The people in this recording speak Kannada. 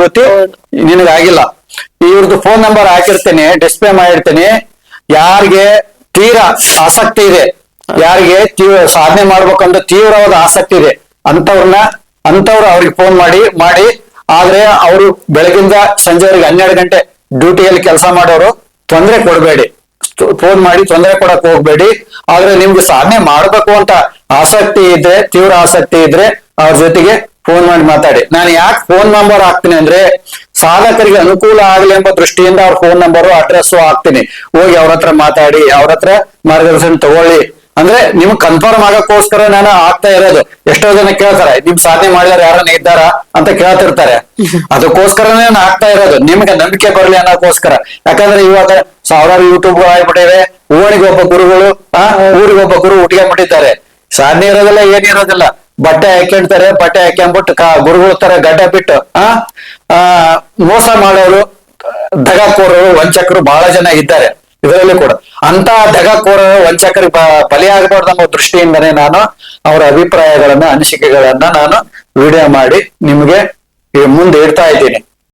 ಗೊತ್ತಿ? ನಿನಗಾಗಿಲ್ಲ. ಇವ್ರದ್ದು ಫೋನ್ ನಂಬರ್ ಹಾಕಿರ್ತೇನೆ ಡಿಸ್ಪ್ಲೇ ಮಾಡಿರ್ತೇನೆ. ಯಾರಿಗೆ ತೀರಾ ಆಸಕ್ತಿ ಇದೆ, ಯಾರಿಗೆ ತೀವ್ರ ಸಾಧನೆ ಮಾಡ್ಬೇಕಂತ ತೀವ್ರವಾದ ಆಸಕ್ತಿ ಇದೆ ಅಂತವ್ರನ್ನ ಅಂತವ್ರು ಅವ್ರಿಗೆ ಫೋನ್ ಮಾಡಿ ಮಾಡಿ. ಆದ್ರೆ ಅವರು ಬೆಳಗಿಂದ ಸಂಜೆವರೆಗೆ ಹನ್ನೆರಡು ಗಂಟೆ ಡ್ಯೂಟಿಯಲ್ಲಿ ಕೆಲಸ ಮಾಡೋರು ತೊಂದರೆ ಕೊಡಬೇಡಿ. ಫೋನ್ ಮಾಡಿ ತೊಂದರೆ ಕೊಡಕ್ ಹೋಗ್ಬೇಡಿ. ಆದ್ರೆ ನಿಮ್ಗೆ ಸಾಧನೆ ಮಾಡ್ಬೇಕು ಅಂತ ಆಸಕ್ತಿ ಇದ್ರೆ, ತೀವ್ರ ಆಸಕ್ತಿ ಇದ್ರೆ, ಅವ್ರ ಜೊತೆಗೆ ಫೋನ್ ಮಾಡಿ ಮಾತಾಡಿ. ನಾನು ಯಾಕೆ ಫೋನ್ ನಂಬರ್ ಹಾಕ್ತೀನಿ ಅಂದ್ರೆ ಸಾಧಕರಿಗೆ ಅನುಕೂಲ ಆಗಲಿ ಎಂಬ ದೃಷ್ಟಿಯಿಂದ ಅವ್ರ ಫೋನ್ ನಂಬರು ಅಡ್ರೆಸ್ ಹಾಕ್ತೀನಿ. ಹೋಗಿ ಅವ್ರ ಹತ್ರ ಮಾತಾಡಿ, ಅವ್ರ ಹತ್ರ ಮಾರ್ಗದರ್ಶನ ತಗೊಳ್ಳಿ. ಅಂದ್ರೆ ನಿಮ್ಗೆ ಕನ್ಫರ್ಮ್ ಆಗಕ್ಕೋಸ್ಕರ ನಾನು ಆಗ್ತಾ ಇರೋದು. ಎಷ್ಟೋ ಜನ ಕೇಳ್ತಾರೆ, ನಿಮ್ ಸಾಧನೆ ಮಾಡಿದಾರೆ ಯಾರನ್ನ ಇದ್ದಾರ? ಅಂತ ಕೇಳ್ತಿರ್ತಾರೆ. ಅದಕ್ಕೋಸ್ಕರನೇ ನಾನು ಆಗ್ತಾ ಇರೋದು. ನಿಮ್ಗೆ ನಂಬಿಕೆ ಬರಲಿ ಅನ್ನೋಕ್ಕೋಸ್ಕರ. ಯಾಕಂದ್ರೆ ಇವಾಗ ಸಾವಿರಾರು ಯೂಟ್ಯೂಬ್ ಆಗ್ಬಿಟ್ಟಿವೆ. ಓಣಿಗೆ ಒಬ್ಬ ಗುರುಗಳು, ಆ ಊರಿಗೆ ಒಬ್ಬ ಗುರು ಬಿಟ್ಟಿದ್ದಾರೆ ಸಾಧನೆ ಇರೋದಿಲ್ಲ, ಏನಿರೋದಿಲ್ಲ. ಬಟ್ಟೆ ಹಾಕೊಂಡ್ತಾರೆ ಬಟ್ಟೆ ಹಾಕೊಂಡ್ಬಿಟ್ಟು ಗುರುಗಳ ತರ ಗಡ್ಡ ಬಿಟ್ಟು, ಆ ಮೋಸ ಮಾಡೋರು, ದಗಕೋರರು, ವಂಚಕರು ಬಹಳ ಜನ ಇದ್ದಾರೆ ಇದರಲ್ಲಿ ಕೂಡ. ಅಂತ ದಗಕೋರರು ವಂಚಕರು ಬಲಿಯಾಗಬಾರ್ದು ಅನ್ನೋ ದೃಷ್ಟಿಯಿಂದನೇ ನಾನು ಅವರ ಅಭಿಪ್ರಾಯಗಳನ್ನ, ಅನಿಸಿಕೆಗಳನ್ನ ನಾನು ವಿಡಿಯೋ ಮಾಡಿ ನಿಮ್ಗೆ ಮುಂದೆ ಇಡ್ತಾ ಇದ್ದೀನಿ.